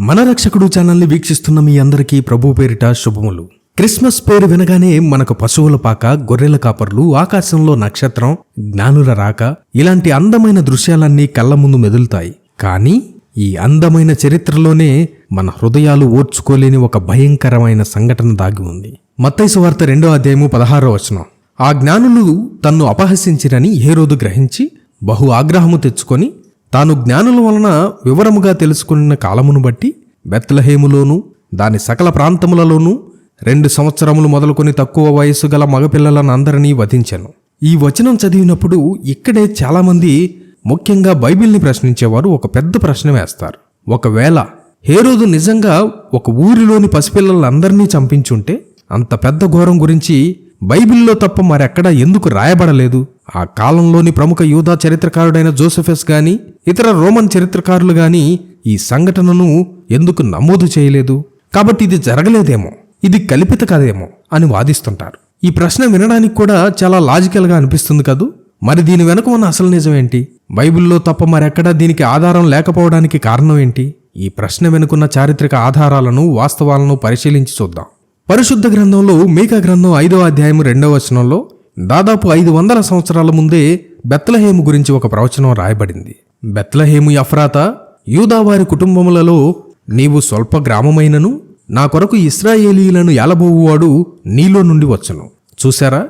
మన రక్షకుడు ఛానల్ని వీక్షిస్తున్న మీ అందరికీ ప్రభు పేరిట శుభములు. క్రిస్మస్ పేరు వినగానే మనకు పశువుల పాక గొర్రెల కాపర్లు ఆకాశంలో నక్షత్రం జ్ఞానుల రాక ఇలాంటి అందమైన దృశ్యాలన్నీ కళ్ళ ముందు మెదులుతాయి. కానీ ఈ అందమైన చరిత్రలోనే మన హృదయాలు ఓర్చుకోలేని ఒక భయంకరమైన సంఘటన దాగి ఉంది. మత్తైసు వార్త రెండో అధ్యాయము పదహారో వచనం. ఆ జ్ఞానులు తన్ను అపహసించిరని హేరోదు గ్రహించి బహు ఆగ్రహము తెచ్చుకొని తాను జ్ఞానుల వలన వివరముగా తెలుసుకున్న కాలమును బట్టి బెత్లహేములోనూ దాని సకల ప్రాంతములలోనూ రెండు సంవత్సరములు మొదలుకొని తక్కువ వయస్సు గల మగపిల్లలనందరినీ అందరినీ ఈ వచనం చదివినప్పుడు ఇక్కడే చాలామంది ముఖ్యంగా బైబిల్ని ప్రశ్నించేవారు ఒక పెద్ద ప్రశ్న వేస్తారు. ఒకవేళ హేరోదు నిజంగా ఒక ఊరిలోని పసిపిల్లలందరినీ చంపించుంటే అంత పెద్ద ఘోరం గురించి బైబిల్లో తప్ప మరెక్కడా ఎందుకు రాయబడలేదు? ఆ కాలంలోని ప్రముఖ యూదా చరిత్రకారుడైన జోసెఫెస్ గాని ఇతర రోమన్ చరిత్రకారులు గాని ఈ సంఘటనను ఎందుకు నమోదు చేయలేదు? కాబట్టి ఇది జరగలేదేమో ఇది కల్పిత కదేమో అని వాదిస్తుంటారు. ఈ ప్రశ్న వినడానికి కూడా చాలా లాజికల్గా అనిపిస్తుంది కదూ? మరి దీని వెనుక ఉన్న అసలు నిజమేంటి? బైబిల్లో తప్ప మరెక్కడా దీనికి ఆధారం లేకపోవడానికి కారణం ఏంటి? ఈ ప్రశ్న వెనుకున్న చారిత్రక ఆధారాలను వాస్తవాలను పరిశీలించి చూద్దాం. పరిశుద్ధ గ్రంథంలో మీకా గ్రంథం ఐదవ అధ్యాయం రెండవ వచనంలో దాదాపు ఐదు వందల సంవత్సరాల ముందే బెత్లహేము గురించి ఒక ప్రవచనం రాయబడింది. బెత్లహేము యఫ్రాత యూదావారి కుటుంబములలో నీవు స్వల్ప గ్రామమైనను నా కొరకు ఇస్రాయేలీలను ఏలబోవువాడు నీలో నుండి వచ్చను. చూశారా?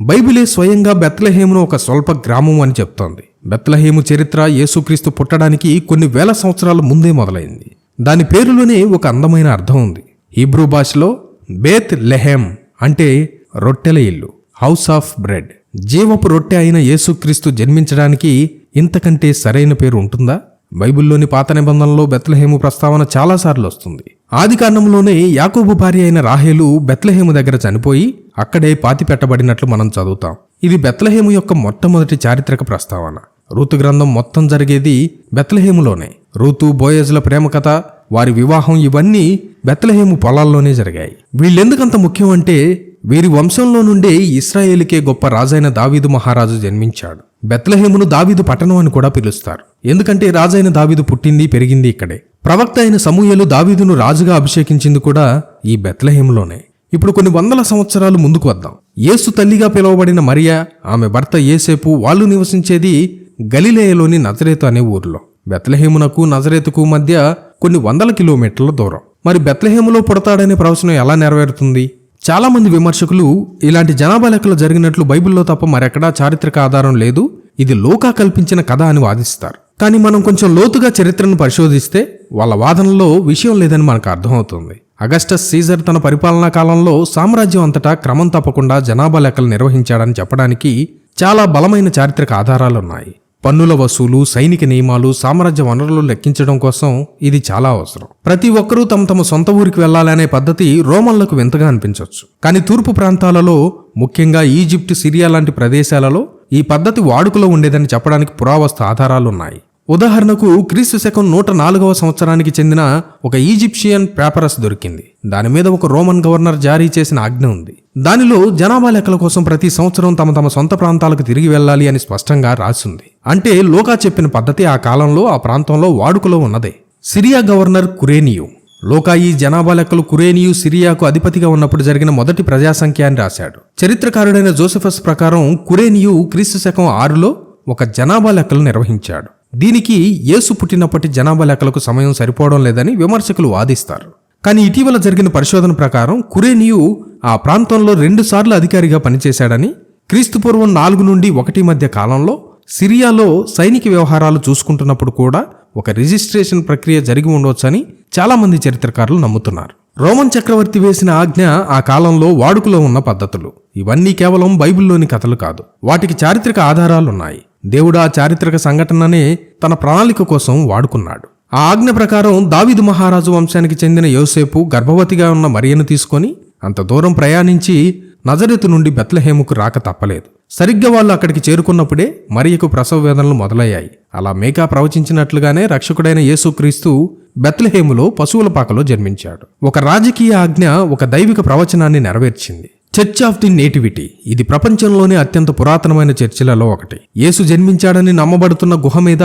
బైబిలే స్వయంగా బెత్లహేమును ఒక స్వల్ప గ్రామం అని చెప్తోంది. బెత్లహేము చరిత్ర యేసుక్రీస్తు పుట్టడానికి కొన్ని వేల సంవత్సరాల ముందే మొదలైంది. దాని పేరులోనే ఒక అందమైన అర్థం ఉంది. హీబ్రూ భాషలో బేత్ లెహెమ్ అంటే రొట్టెల ఇల్లు హౌస్ ఆఫ్ బ్రెడ్. జీవపు రొట్టె అయిన యేసుక్రీస్తు జన్మించడానికి ఇంతకంటే సరైన పేరు ఉంటుందా? బైబిల్లోని పాత నిబంధనలో బెత్లహేము ప్రస్తావన చాలాసార్లు వస్తుంది. ఆది కాండంలోనే యాకోబు భార్య అయిన రాహేలు బెత్లహేము దగ్గర చనిపోయి అక్కడే పాతి పెట్టబడినట్లు మనం చదువుతాం. ఇది బెత్లహేము యొక్క మొట్టమొదటి చారిత్రక ప్రస్తావన. రూతు గ్రంథం మొత్తం జరిగేది బెత్లహేములోనే. రూతు బోయజుల ప్రేమ కథ వారి వివాహం ఇవన్నీ బెత్లహేము పొలాల్లోనే జరిగాయి. వీళ్ళెందుకంత ముఖ్యం అంటే వీరి వంశంలో నుండే ఇస్రాయేలుకే గొప్ప రాజైన దావీదు మహారాజు జన్మించాడు. బెత్లహేమును దావీదు పట్టణం అని కూడా పిలుస్తారు. ఎందుకంటే రాజైన దావీదు పుట్టింది పెరిగింది ఇక్కడే. ప్రవక్త అయిన సమూహలు దావీదును రాజుగా అభిషేకించింది కూడా ఈ బెత్లహేములోనే. ఇప్పుడు కొన్ని వందల సంవత్సరాలు ముందుకు వద్దాం. యేసు తల్లిగా పిలువబడిన మరియా ఆమె భర్త ఏసేపు వాళ్ళు నివసించేది గలిలేయలోని నజరేతు అనే ఊరిలో. బెత్లహేమునకు నజరేతుకు మధ్య కొన్ని వందల కిలోమీటర్ల దూరం. మరి బెత్లహేములో పుడతాడనే ప్రవచనం ఎలా నెరవేరుతుంది? చాలా మంది విమర్శకులు ఇలాంటి జనాభా లెక్కలు జరిగినట్లు బైబిల్లో తప్ప మరెక్కడా చారిత్రక ఆధారం లేదు. ఇది లోకా కల్పించిన కథ అని వాదిస్తారు. కానీ మనం కొంచెం లోతుగా చరిత్రను పరిశోధిస్తే వాళ్ళ వాదనలో విషయం లేదని మనకు అర్థమవుతుంది. అగస్టస్ సీజర్ తన పరిపాలనా కాలంలో సామ్రాజ్యం అంతటా క్రమం తప్పకుండా జనాభా లెక్కలు నిర్వహించాడని చెప్పడానికి చాలా బలమైన చారిత్రక ఆధారాలున్నాయి. పన్నుల వసూలు సైనిక నియమాలు సామ్రాజ్య వనరులు లెక్కించడం కోసం ఇది చాలా అవసరం. ప్రతి ఒక్కరూ తమ తమ సొంత ఊరికి వెళ్ళాలనే పద్ధతి రోమన్లకు వింతగా అనిపించవచ్చు కానీ తూర్పు ప్రాంతాలలో ముఖ్యంగా ఈజిప్ట్ సిరియా లాంటి ప్రదేశాలలో ఈ పద్ధతి వాడుకలో ఉండేదని చెప్పడానికి పురావస్తు ఆధారాలున్నాయి. ఉదాహరణకు క్రీస్తు శకం నూట నాలుగవ సంవత్సరానికి చెందిన ఒక ఈజిప్షియన్ పేపరస్ దొరికింది. దాని మీద ఒక రోమన్ గవర్నర్ జారీ చేసిన ఆజ్ఞ ఉంది. దానిలో జనాభా లెక్కల కోసం ప్రతి సంవత్సరం తమ తమ సొంత ప్రాంతాలకు తిరిగి వెళ్ళాలి అని స్పష్టంగా రాసింది. అంటే లోకా చెప్పిన పద్ధతి ఆ కాలంలో ఆ ప్రాంతంలో వాడుకలో ఉన్నదే. సిరియా గవర్నర్ కురేనియు. లోకా ఈ జనాభా లెక్కలు కురేనియు సిరియాకు అధిపతిగా ఉన్నప్పుడు జరిగిన మొదటి ప్రజాసంఖ్య అని రాశాడు. చరిత్రకారుడైన జోసెఫస్ ప్రకారం కురేనియు క్రీస్తు శకం ఆరులో ఒక జనాభా లెక్కలు నిర్వహించాడు. దీనికి యేసు పుట్టినప్పటి జనాభా లెక్కలకు సమయం సరిపోవడం లేదని విమర్శకులు వాదిస్తారు. కానీ ఇటీవల జరిగిన పరిశోధన ప్రకారం కురేనియు ఆ ప్రాంతంలో రెండుసార్లు అధికారిగా పనిచేశాడని క్రీస్తుపూర్వం నాలుగు నుండి ఒకటి మధ్య కాలంలో సిరియాలో సైనిక వ్యవహారాలు చూసుకుంటున్నప్పుడు కూడా ఒక రిజిస్ట్రేషన్ ప్రక్రియ జరిగి ఉండవచ్చని చాలామంది చరిత్రకారులు నమ్ముతున్నారు. రోమన్ చక్రవర్తి వేసిన ఆజ్ఞ ఆ కాలంలో వాడుకలో ఉన్న పద్ధతులు. ఇవన్నీ కేవలం బైబిల్లోని కథలు కాదు. వాటికి చారిత్రక ఆధారాలున్నాయి. దేవుడు ఆ చారిత్రక సంఘటననే తన ప్రణాళిక కోసం వాడుకున్నాడు. ఆ ఆజ్ఞ ప్రకారం దావిదు మహారాజు వంశానికి చెందిన యోసేపు గర్భవతిగా ఉన్న మరియను తీసుకొని అంత దూరం ప్రయాణించి నజరెతు నుండి బెత్లహేముకు రాక తప్పలేదు. సరిగ్గా వాళ్ళు అక్కడికి చేరుకున్నప్పుడే మరియకు ప్రసవ వేదనలు మొదలయ్యాయి. అలా మేకా ప్రవచించినట్లుగానే రక్షకుడైన యేసుక్రీస్తు బెత్లహేములో పశువుల పాకలో జన్మించాడు. ఒక రాజకీయ ఆజ్ఞ ఒక దైవిక ప్రవచనాన్ని నెరవేర్చింది. చర్చ్ ఆఫ్ ది నేటివిటీ ఇది ప్రపంచంలోనే అత్యంత పురాతనమైన చర్చిలలో ఒకటి. యేసు జన్మించాడని నమ్మబడుతున్న గుహ మీద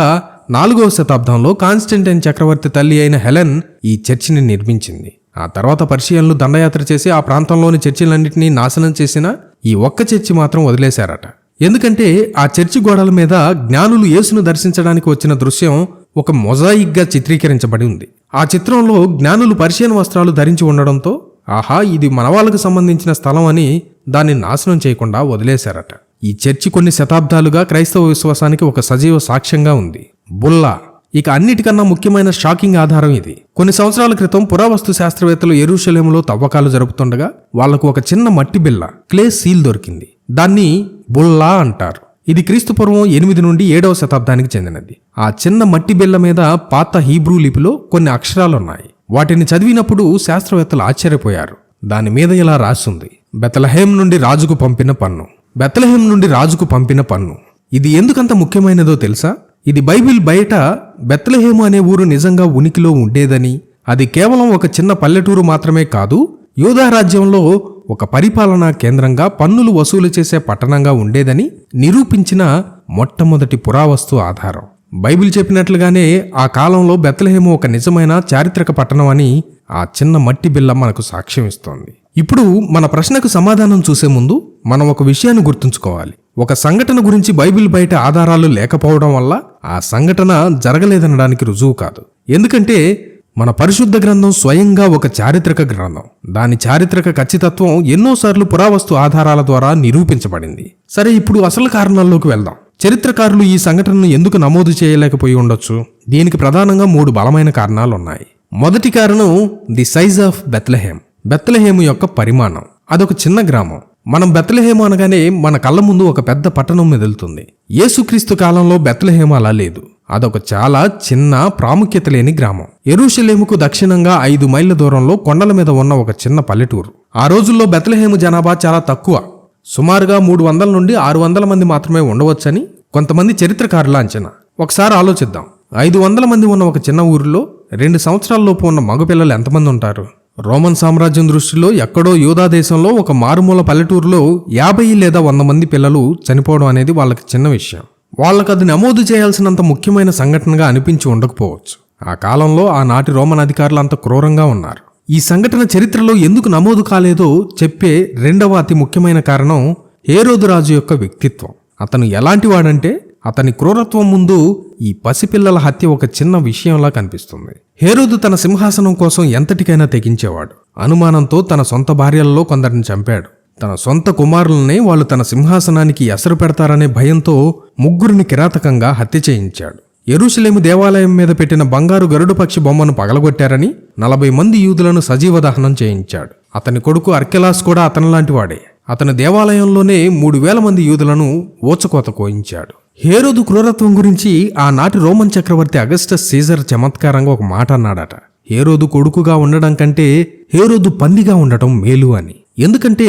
నాలుగవ శతాబ్దంలో కాన్స్టెంటైన్ చక్రవర్తి తల్లి అయిన హెలెన్ ఈ చర్చిని నిర్మించింది. ఆ తర్వాత పర్షియన్లు దండయాత్ర చేసి ఆ ప్రాంతంలోని చర్చిలన్నింటినీ నాశనం చేసిన ఈ ఒక్క చర్చి మాత్రం వదిలేశారట. ఎందుకంటే ఆ చర్చి గోడల మీద జ్ఞానులు యేసును దర్శించడానికి వచ్చిన దృశ్యం ఒక మొజాయిక్గా చిత్రీకరించబడి ఉంది. ఆ చిత్రంలో జ్ఞానులు పర్షియన్ వస్త్రాలు ధరించి ఉండడంతో ఆహా ఇది మన వాళ్ళకు సంబంధించిన స్థలం అని దాన్ని నాశనం చేయకుండా వదిలేశారట. ఈ చర్చి కొన్ని శతాబ్దాలుగా క్రైస్తవ విశ్వాసానికి ఒక సజీవ సాక్ష్యంగా ఉంది. బుల్లా ఇక అన్నిటికన్నా ముఖ్యమైన షాకింగ్ ఆధారం ఇది. కొన్ని సంవత్సరాల క్రితం పురావస్తు శాస్త్రవేత్తలు ఎరుషలేములో తవ్వకాలు జరుపుతుండగా వాళ్ళకు ఒక చిన్న మట్టి బిల్ల క్లే సీల్ దొరికింది. దాన్ని బుల్లా అంటారు. ఇది క్రీస్తుపూర్వం ఎనిమిది నుండి ఏడవ శతాబ్దానికి చెందినది. ఆ చిన్న మట్టి బిల్ల మీద పాత హీబ్రూ లిపిలో కొన్ని అక్షరాలున్నాయి. వాటిని చదివినప్పుడు శాస్త్రవేత్తలు ఆశ్చర్యపోయారు. దాని మీద ఇలా రాసుంది. బెతలహేం నుండి రాజుకు పంపిన పన్ను. బెతలహేం నుండి రాజుకు పంపిన పన్ను. ఇది ఎందుకంత ముఖ్యమైనదో తెలుసా? ఇది బైబిల్ బయట బెత్లహేము అనే ఊరు నిజంగా ఉనికిలో ఉండేదని అది కేవలం ఒక చిన్న పల్లెటూరు మాత్రమే కాదు యోధా రాజ్యంలో ఒక పరిపాలనా కేంద్రంగా పన్నులు వసూలు చేసే పట్టణంగా ఉండేదని నిరూపించిన మొట్టమొదటి పురావస్తు ఆధారం. బైబిల్ చెప్పినట్లుగానే ఆ కాలంలో బెత్లహేము ఒక నిజమైన చారిత్రక పట్టణం అని ఆ చిన్న మట్టి బిల్ల మనకు సాక్ష్యం ఇస్తోంది. ఇప్పుడు మన ప్రశ్నకు సమాధానం చూసే ముందు మనం ఒక విషయాన్ని గుర్తుంచుకోవాలి. ఒక సంఘటన గురించి బైబిల్ బయట ఆధారాలు లేకపోవడం వల్ల ఆ సంఘటన జరగలేదనడానికి రుజువు కాదు. ఎందుకంటే మన పరిశుద్ధ గ్రంథం స్వయంగా ఒక చారిత్రక గ్రంథం. దాని చారిత్రక ఖచ్చితత్వం ఎన్నోసార్లు పురావస్తు ఆధారాల ద్వారా నిరూపించబడింది. సరే ఇప్పుడు అసలు కారణాల్లోకి వెళ్దాం. చరిత్రకారులు ఈ సంఘటనను ఎందుకు నమోదు చేయలేకపోయి ఉండొచ్చు? దీనికి ప్రధానంగా మూడు బలమైన కారణాలు ఉన్నాయి మొదటి కారణం the size of Bethlehem. Bethlehem యొక్క పరిమాణం. అదొక చిన్న గ్రామం. మనం బెత్తలహేమ అనగానే మన కళ్ళ ముందు ఒక పెద్ద పట్టణం మెదులుతుంది యేసుక్రీస్తు కాలంలో బెత్తలహేమ అలా లేదు. అదొక చాలా చిన్న ప్రాముఖ్యత లేని గ్రామం. ఎరుషలేముకు దక్షిణంగా ఐదు మైళ్ళ దూరంలో కొండల మీద ఉన్న ఒక చిన్న పల్లెటూరు. ఆ రోజుల్లో బెత్లహేము జనాభా చాలా తక్కువ. సుమారుగా మూడు వందల నుండి ఆరు వందల మంది మాత్రమే ఉండవచ్చని కొంతమంది చరిత్రకారుల అంచనా. ఒకసారి ఆలోచిద్దాం. ఐదు వందల మంది ఉన్న ఒక చిన్న ఊరిలో రెండు సంవత్సరాలలోపు ఉన్న మగపిల్లలు ఎంతమంది ఉంటారు? రోమన్ సామ్రాజ్యం దృష్టిలో ఎక్కడో యూదా దేశంలో ఒక మారుమూల పల్లెటూరులో యాభై లేదా వంద మంది పిల్లలు చనిపోవడం అనేది వాళ్ళకి చిన్న విషయం. వాళ్ళకు అది నమోదు చేయాల్సినంత ముఖ్యమైన సంఘటనగా అనిపించి ఉండకపోవచ్చు. ఆ కాలంలో ఆనాటి రోమన్ అధికారులు అంత క్రూరంగా ఉన్నారు. ఈ సంఘటన చరిత్రలో ఎందుకు నమోదు కాలేదో చెప్పే రెండవ అతి ముఖ్యమైన కారణం హేరోదు రాజు యొక్క వ్యక్తిత్వం. అతను ఎలాంటి వాడంటే అతని క్రూరత్వం ముందు ఈ పసిపిల్లల హత్య ఒక చిన్న విషయంలా కనిపిస్తుంది. హేరోదు తన సింహాసనం కోసం ఎంతటికైనా తెగించేవాడు. అనుమానంతో తన సొంత భార్యలలో కొందరిని చంపాడు. తన సొంత కుమారులనే వాళ్ళు తన సింహాసనానికి ఎసరు పెడతారనే భయంతో ముగ్గురిని కిరాతకంగా హత్య చేయించాడు. ఎరుసలేము దేవాలయం మీద పెట్టిన బంగారు గరుడు పక్షి బొమ్మను పగలగొట్టారని నలభై మంది యూదులను సజీవ దహనం చేయించాడు. అతని కొడుకు అర్కెలాస్ కూడా అతనిలాంటి వాడే. అతని దేవాలయంలోనే మూడు వేల మంది యూదులను ఓచకోత కోయించాడు. హేరోదు క్రూరత్వం గురించి ఆనాటి రోమన్ చక్రవర్తి అగస్టస్ సీజర్ చమత్కారంగా ఒక మాట అన్నాడట. హేరోదు కొడుకుగా ఉండడం కంటే హేరోదు పందిగా ఉండటం మేలు అని. ఎందుకంటే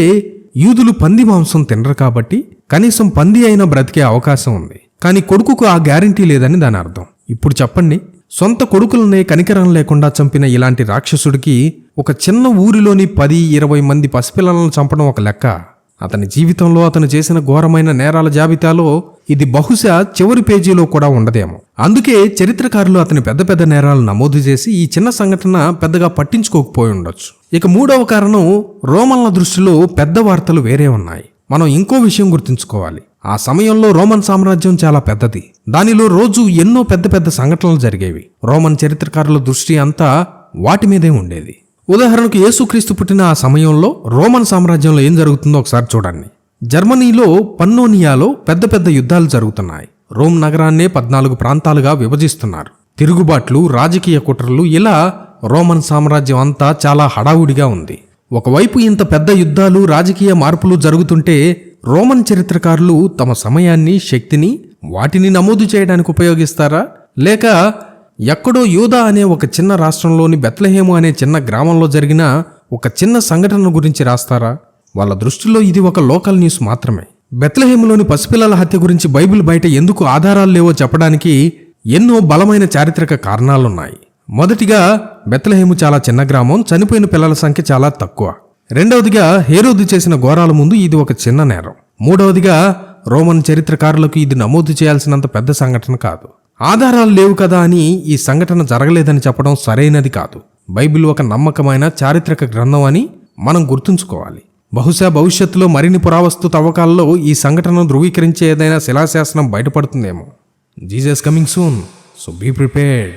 యూదులు పంది మాంసం తినరు కాబట్టి కనీసం పంది అయినా బ్రతికే అవకాశం ఉంది. కానీ కొడుకుకు ఆ గ్యారంటీ లేదని దాని అర్థం. ఇప్పుడు చెప్పండి సొంత కొడుకులనే కనికరం లేకుండా చంపిన ఇలాంటి రాక్షసుడికి ఒక చిన్న ఊరిలోని పది ఇరవై మంది పసిపిల్లలను చంపడం ఒక లెక్క? అతని జీవితంలో అతను చేసిన ఘోరమైన నేరాల జాబితాలో ఇది బహుశా చివరి పేజీలో కూడా ఉండదేమో. అందుకే చరిత్రకారులు అతని పెద్ద పెద్ద నేరాలు నమోదు చేసి ఈ చిన్న సంఘటన పెద్దగా పట్టించుకోకపోయి ఉండొచ్చు. ఇక మూడవ కారణం రోమన్ల దృష్టిలో పెద్ద వార్తలు వేరే ఉన్నాయి. మనం ఇంకో విషయం గుర్తుంచుకోవాలి. ఆ సమయంలో రోమన్ సామ్రాజ్యం చాలా పెద్దది. దానిలో రోజు ఎన్నో పెద్ద పెద్ద సంఘటనలు జరిగేవి. రోమన్ చరిత్రకారుల దృష్టి అంతా వాటి మీదే ఉండేది. ఉదాహరణకు యేసుక్రీస్తు పుట్టిన ఆ సమయంలో రోమన్ సామ్రాజ్యంలో ఏం జరుగుతుందో ఒకసారి చూడండి. జర్మనీలో పన్నోనియాలో పెద్ద పెద్ద యుద్ధాలు జరుగుతున్నాయి. రోమ్ నగరాన్నే పద్నాలుగు ప్రాంతాలుగా విభజిస్తున్నారు. తిరుగుబాట్లు రాజకీయ కుట్రలు ఇలా రోమన్ సామ్రాజ్యం అంతా చాలా హడావుడిగా ఉంది. ఒకవైపు ఇంత పెద్ద యుద్ధాలు రాజకీయ మార్పులు జరుగుతుంటే రోమన్ చరిత్రకారులు తమ సమయాన్ని శక్తిని వాటిని నమోదు చేయడానికి ఉపయోగిస్తారా? లేక ఎక్కడో యూదా అనే ఒక చిన్న రాష్ట్రంలోని బెత్లహేము అనే చిన్న గ్రామంలో జరిగిన ఒక చిన్న సంఘటన గురించి రాస్తారా? వాళ్ళ దృష్టిలో ఇది ఒక లోకల్ న్యూస్ మాత్రమే. బెత్లహేములోని పసిపిల్లల హత్య గురించి బైబిల్ బయట ఎందుకు ఆధారాలు లేవో చెప్పడానికి ఎన్నో బలమైన చారిత్రక కారణాలున్నాయి. మొదటిగా బెత్లహేము చాలా చిన్న గ్రామం చనిపోయిన పిల్లల సంఖ్య చాలా తక్కువ. రెండవదిగా హేరోదు చేసిన ఘోరాల ముందు ఇది ఒక చిన్న నేరం. మూడవదిగా రోమన్ చరిత్రకారులకు ఇది నమోదు చేయాల్సినంత పెద్ద సంఘటన కాదు. ఆధారాలు లేవు కదా అని ఈ సంఘటన జరగలేదని చెప్పడం సరైనది కాదు. బైబిల్ ఒక నమ్మకమైన చారిత్రక గ్రంథం అని మనం గుర్తుంచుకోవాలి. బహుశా భవిష్యత్తులో మరిన్ని పురావస్తు తవ్వకాల్లో ఈ సంఘటనను ధృవీకరించే ఏదైనా శిలాశాసనం బయటపడుతుందేమో. Jesus coming soon so be prepared.